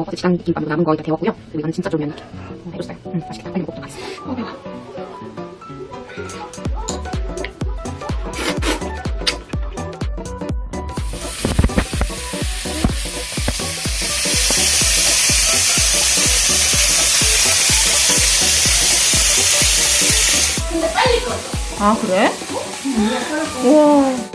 어, 어제 지단 김밥 남은 거 이렇게 데웠고요. 그리고 이건 진짜 쫄면 이렇게 어, 해줬어요. 음, 맛있겠다. 빨리 먹도록 하겠습니다. 어, 매워. 아 그래? 우와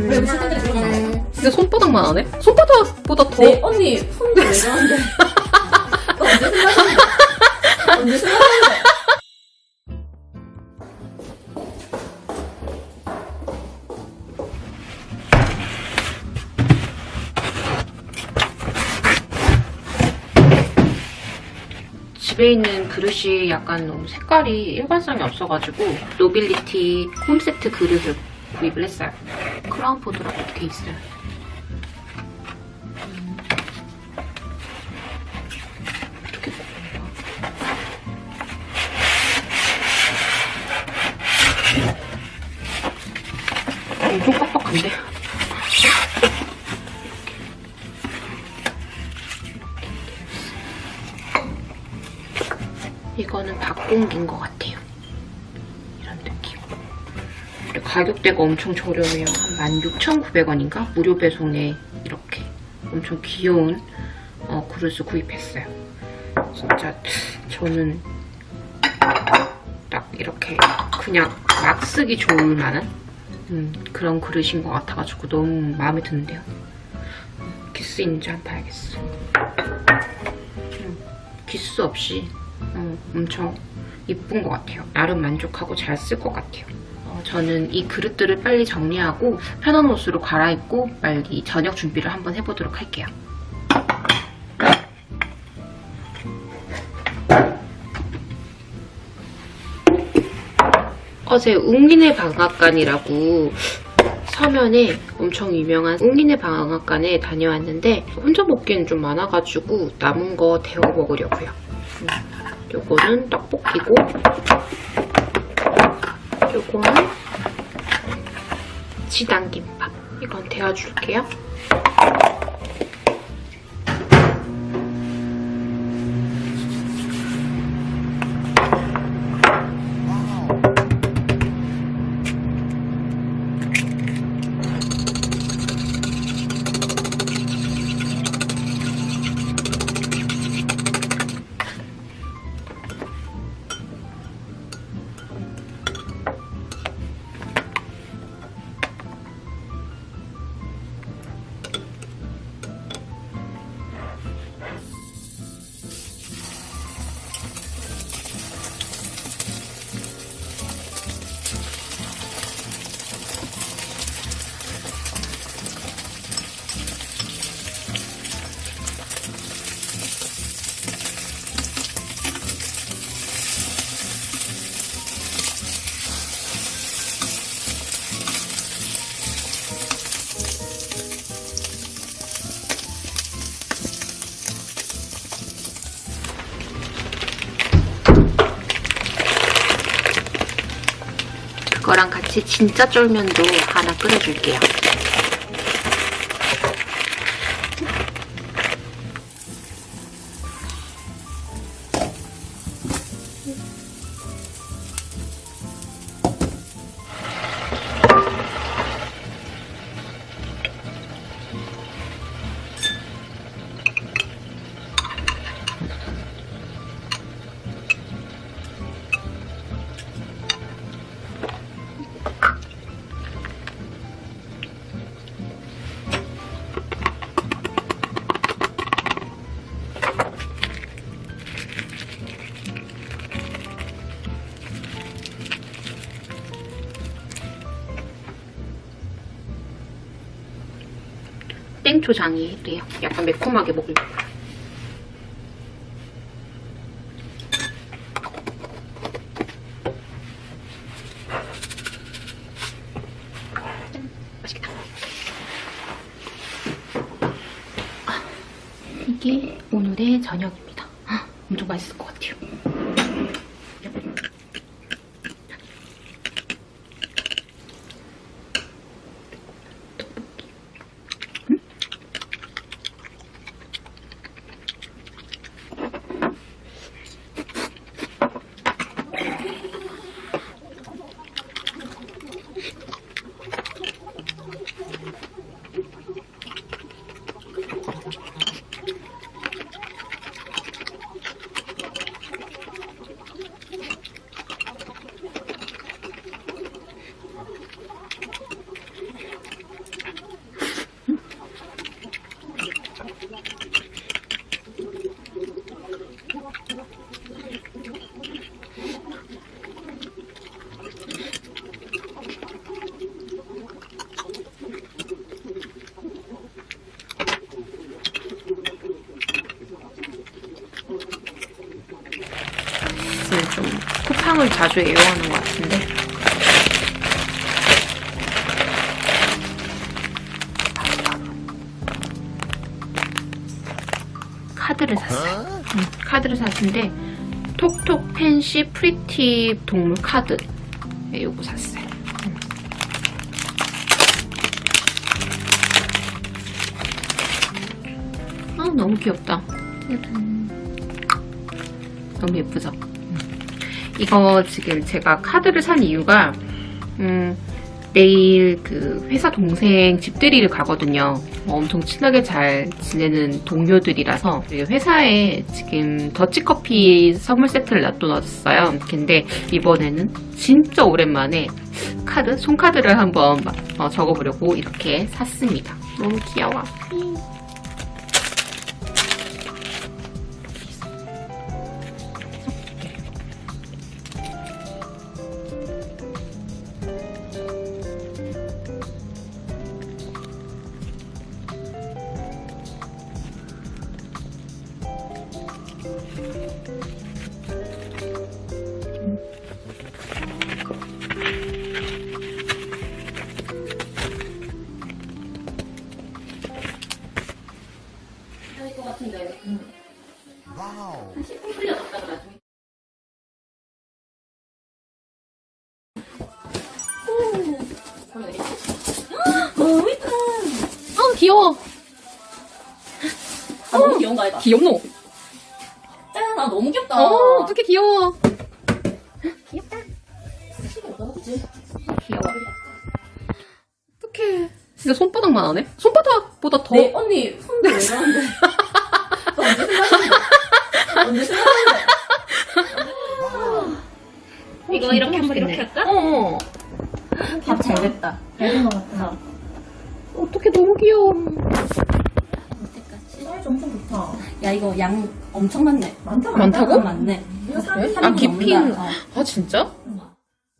맛있겠다 진짜 손바닥만 하네? 손바닥보다 더. 네 언니 손도 왜 저런데 너 언제 생각했는데 집에 있는 그릇이 약간 너무 색깔이 일관성이 없어가지고 노빌리티 홈세트 그릇을 했어요. 크라운 포드라고 돼 있어요. 음. 이렇게 엄청 빡빡한데? 이거는 닭공기인 것 같아요. 가격대가 엄청 저렴해요. 한 16,900원인가? 무료 배송에 이렇게 엄청 귀여운 어, 그릇을 구입했어요. 진짜 저는 딱 이렇게 그냥 막 쓰기 좋을 만한 음, 그런 그릇인 것 같아가지고 너무 마음에 드는데요. 기스 있는지 한번 봐야겠어. 음, 기스 없이 어, 엄청 이쁜 것 같아요. 나름 만족하고 잘 쓸 것 같아요. 어, 저는 이 그릇들을 빨리 정리하고 편한 옷으로 갈아입고 빨리 저녁 준비를 한번 해보도록 할게요. 어제 웅린의 방앗간이라고 서면에 엄청 유명한 웅린의 방앗간에 다녀왔는데 혼자 먹기엔 좀 많아가지고 남은 거 데워 먹으려고요. 음, 요거는 떡볶이고 요거는 지단김밥 이건 데워줄게요. 거랑 같이 진짜 쫄면도 하나 끓여줄게요. 초장이래요. 약간 매콤하게 먹으려고. 맛있겠다. 이게 오늘의 저녁입니다. 헉, 엄청 맛있을 것 같아요. 지금 좀 쿠팡을 자주 애용하는 것 같은데 카드를 샀어요. 응, 카드를 샀는데 톡톡 팬시 프리티 동물 카드 네, 요거 샀어요. 응. 아 너무 귀엽다. 너무 예쁘죠? 이거 지금 제가 카드를 산 이유가 음, 내일 그 회사 동생 집들이를 가거든요. 어, 엄청 친하게 잘 지내는 동료들이라서 회사에 지금 더치커피 선물 세트를 놔둬놨어요. 근데 이번에는 진짜 오랜만에 카드, 손카드를 한번 어, 적어보려고 이렇게 샀습니다. 너무 귀여워. 귀여워. 아, 너무 귀여운 거 아이가? 귀엽노? 짠, 아, 너무 귀엽다. 어 어떻게 귀여워. 시계 어디다 놨지? 귀여워. 어떡해. 진짜 손바닥만 하네? 손바닥보다 더. 네, 언니, 손도 왜 이러는데? 이거 양 엄청 많네. 많다, 많다고? 많네. 아, 깊이는. 어. 아, 진짜? 어,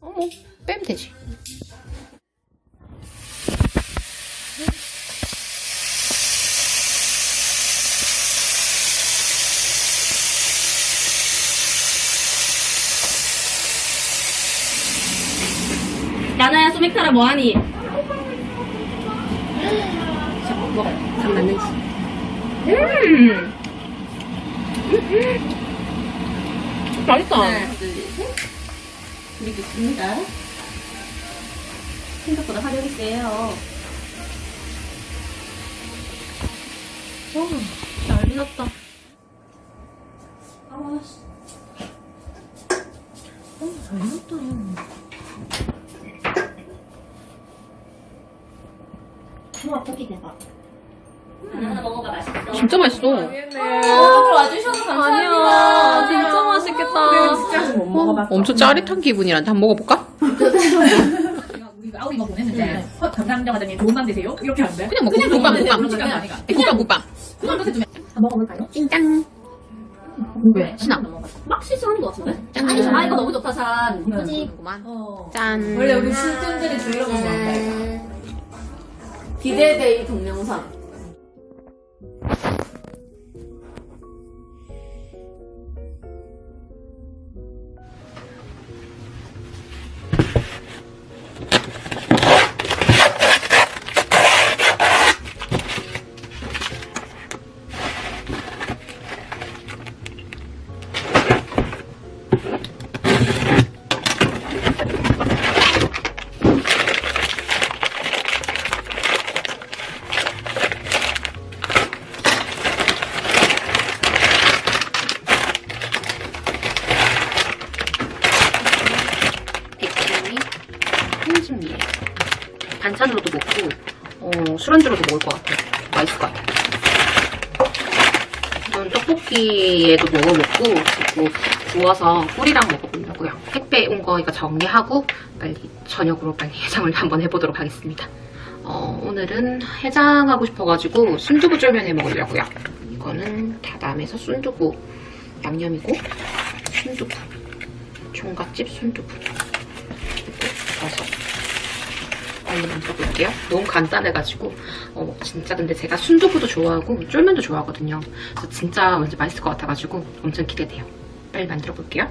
뭐, 빼면 되지. 나나야, 소맥타라 뭐하니? 자, 먹어. 간 맞는지. 음! 맛있다. 하나, 둘, 셋. 그리고 있습니다. 생각보다 화력이 세요. 난리 났다. 아, 씨. 어, 어떻게 대박. 하나 먹어봐, 맛있어. 진짜 맛있어. 맛있겠다. 진짜 못 먹어봤어. 엄청 짜릿한 기분이란데 한번 먹어볼까? 우리가 아우리 이거 보냈는데 헛 감사합니다 과장님 좋은 밤 되세요? 이렇게 하는데 그냥 먹고 그냥 국밥, 먹는데 국밥. 그런 시간이 아니가 국밥, 국밥. 그냥 끝에 주면 다 먹어볼까요? 찐짱. 왜? 신아. 막 실수하는 것 같은데? 짠. 아니, 아, 이거 너무 좋다, 산. 이쁘지? 궁금한. 어. 짠. 원래 우리 수준들이 주려고 먹는다 기대데이 동영상. 꿀잼이에요. 반찬으로도 먹고 어, 술안주로도 먹을 것 같아요. 맛있을 것 같아요. 이건 떡볶이에도 넣어 먹고 그리고 구워서 꿀이랑 먹어보려고요. 택배 온거 이거 정리하고 빨리 저녁으로 빨리 해장을 한번 해보도록 하겠습니다. 어, 오늘은 해장하고 싶어가지고 순두부 쫄면 해 먹으려고요. 이거는 다담에서 순두부 양념이고 순두부 종갓집 순두부 빨리 만들어볼게요. 너무 간단해가지고 어, 진짜 근데 제가 순두부도 좋아하고 쫄면도 좋아하거든요. 그래서 진짜 맛있을 것 같아가지고 엄청 기대돼요. 빨리 만들어 볼게요.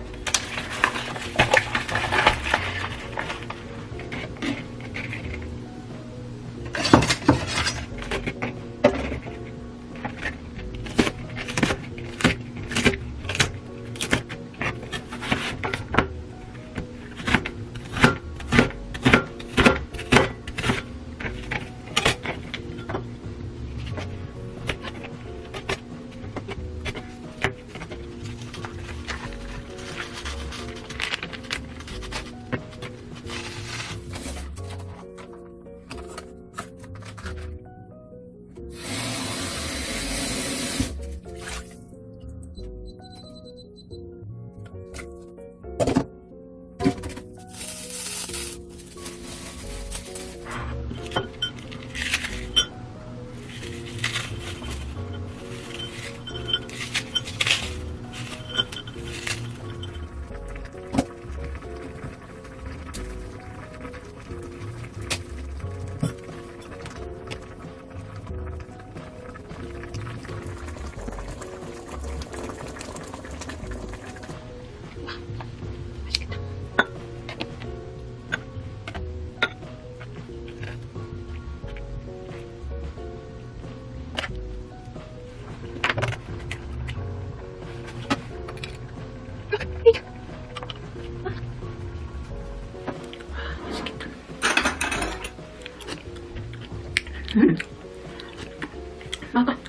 妈妈抱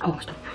あわせた。